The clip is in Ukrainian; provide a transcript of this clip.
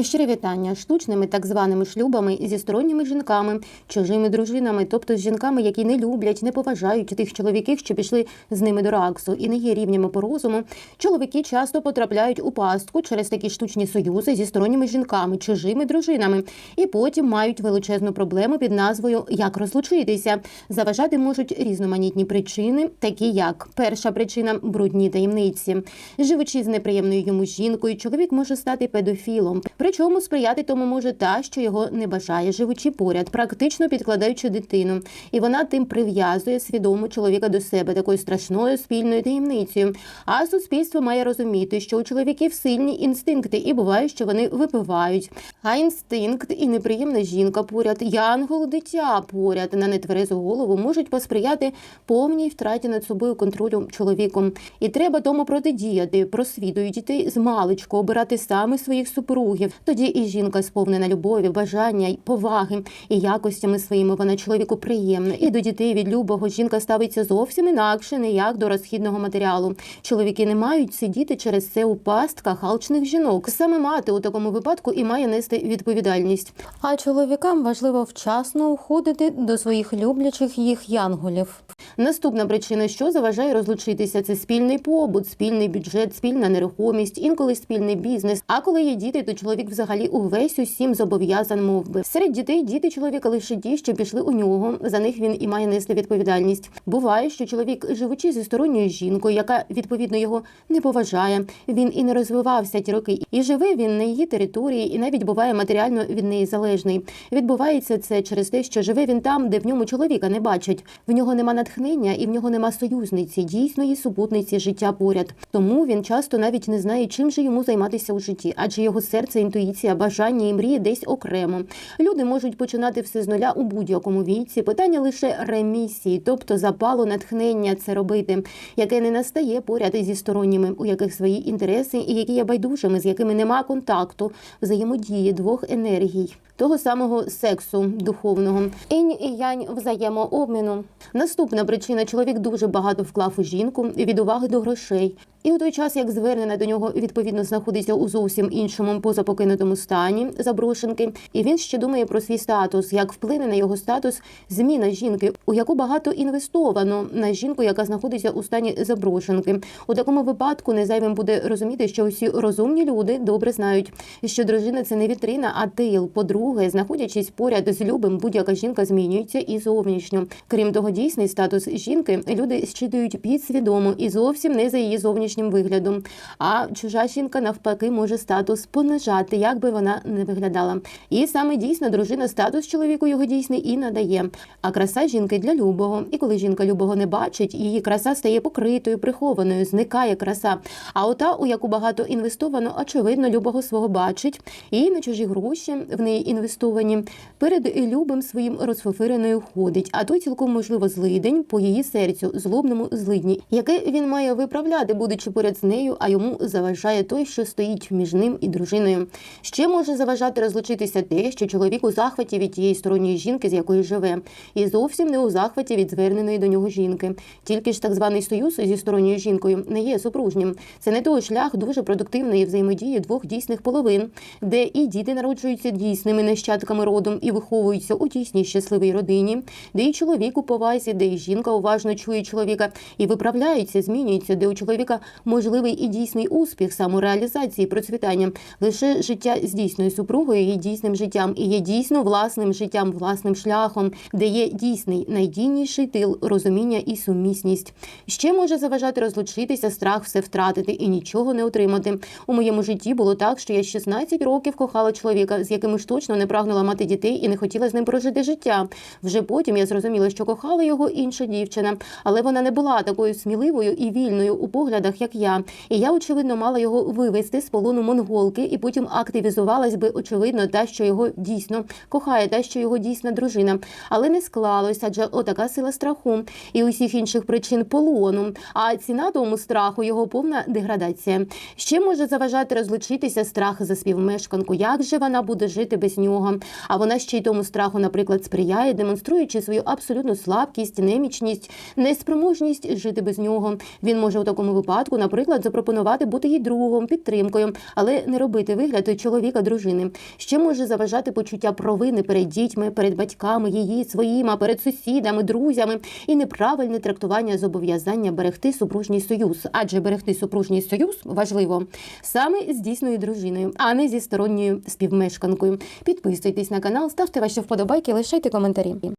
Щире вітання штучними так званими шлюбами зі сторонніми жінками, чужими дружинами, тобто з жінками, які не люблять, не поважають тих чоловіків, що пішли з ними до раксу і не є рівнями по розуму. Чоловіки часто потрапляють у пастку через такі штучні союзи зі сторонніми жінками, чужими дружинами, і потім мають величезну проблему під назвою Як розлучитися. Заважати можуть різноманітні причини, такі як перша причина брудні таємниці. Живучи з неприємною йому жінкою, чоловік може стати педофілом. Причому сприяти тому може та, що його не бажає, живучи поряд, практично підкладаючи дитину, і вона тим прив'язує свідомо чоловіка до себе такою страшною спільною таємницею. А суспільство має розуміти, що у чоловіків сильні інстинкти, і буває, що вони випивають. А інстинкт і неприємна жінка поряд, янгол, дитя поряд на нетверезу голову можуть посприяти повній втраті над собою контролю чоловіком. І треба тому протидіяти, просвітую дітей з маличку, обирати саме своїх супругів. Тоді і жінка сповнена любові, бажання поваги і якостями своїми вона чоловіку приємна. І до дітей від любого жінка ставиться зовсім інакше, не як до розхідного матеріалу. Чоловіки не мають сидіти через це у пастках алчних жінок. Саме мати у такому випадку і має нести відповідальність. А чоловікам важливо вчасно уходити до своїх люблячих їх янголів. Наступна причина, що заважає розлучитися, це спільний побут, спільний бюджет, спільна нерухомість, інколи спільний бізнес. А коли є діти, то чоловік взагалі увесь усім зобов'язан мов би. Серед дітей діти чоловіка лише ті, що пішли у нього. За них він і має нести відповідальність. Буває, що чоловік, живучи зі сторонньою жінкою, яка відповідно його не поважає, він і не розвивався ті роки, і живе він на її території, і навіть буває матеріально від неї залежний. Відбувається це через те, що живе він там, де в ньому чоловіка не бачать. В нього нема натхнення і в нього нема союзниці, дійсної супутниці життя поряд. Тому він часто навіть не знає, чим же йому займатися у житті, адже його серце, інтуїція, бажання і мрії десь окремо. Люди можуть починати все з нуля у будь-якому віці. Питання лише ремісії, тобто запалу натхнення це робити, яке не настає поряд зі сторонніми, у яких свої інтереси і які є байдужими, з якими нема контакту, взаємодії двох енергій. Того самого сексу духовного інь і янь взаємообміну. Наступна причина чоловік дуже багато вклав у жінку від уваги до грошей. І у той час, як звернена до нього відповідно знаходиться у зовсім іншому позапокинутому стані заброшенки, і він ще думає про свій статус, як вплине на його статус зміна жінки, у яку багато інвестовано на жінку, яка знаходиться у стані заброшенки. У такому випадку незайвим буде розуміти, що усі розумні люди добре знають, що дружина це не вітрина, а тил. По-друге, знаходячись поряд з любим, будь-яка жінка змінюється і зовнішньо. Крім того, дійсний статус жінки люди щитують підсвідомо і зовсім не за її зовнішнім виглядом. А чужа жінка навпаки може статус понижати, як би вона не виглядала. І саме дійсно дружина статус чоловіку його дійсний і надає. А краса жінки для любого. І коли жінка любого не бачить, її краса стає покритою, прихованою, зникає краса. А ота, у яку багато інвестовано, очевидно, любого свого бачить, і на чужі гроші в неї інвестовані перед любим своїм розфофиреною ходить. А той цілком можливо злидень по її серцю, злобному злидні, яке він має виправляти, будучи поряд з нею, а йому заважає той, що стоїть між ним і дружиною. Ще може заважати розлучитися те, що чоловік у захваті від тієї сторонньої жінки, з якою живе, і зовсім не у захваті від зверненої до нього жінки. Тільки ж так званий союз зі сторонньою жінкою не є супружнім. Це не той шлях дуже продуктивної взаємодії двох дійсних половин, де і діти народжуються дійсними нащадками родом і виховуються у тісній щасливій родині, де і чоловік у повазі, де і жінка уважно чує чоловіка і виправляється, змінюється, де у чоловіка можливий і дійсний успіх самореалізації, процвітання. Лише життя з дійсною супругою є дійсним життям і є дійсно власним життям, власним шляхом, де є дійсний найдійніший тил, розуміння і сумісність. Ще може заважати розлучитися, страх все втратити і нічого не отримати. У моєму житті було так, що я 16 років кохала чоловіка, з яким ж точно не прагнула мати дітей і не хотіла з ним прожити життя. Вже потім я зрозуміла, що кохала його інша дівчина, але вона не була такою сміливою і вільною у поглядах, як я. І я, очевидно, мала його вивести з полону монголки, і потім активізувалась би, очевидно, та, що його дійсно кохає, та, що його дійсна дружина. Але не склалося, адже отака сила страху і усіх інших причин полону. А ціна тому страху його повна деградація. Ще може заважати розлучитися страх за співмешканку. Як же вона буде жити без нього? А вона ще й тому страху, наприклад, сприяє, демонструючи свою абсолютну слабкість, немічність, неспроможність жити без нього. Він може у такому випадку випадку, наприклад, запропонувати бути їй другом, підтримкою, але не робити вигляд чоловіка дружини. Ще може заважати почуття провини перед дітьми, перед батьками, її, своїми, перед сусідами, друзями і неправильне трактування зобов'язання берегти супружній союз, адже берегти супружній союз важливо саме з дійсною дружиною, а не зі сторонньою співмешканкою. Підписуйтесь на канал, ставте ваші вподобайки, лишайте коментарі.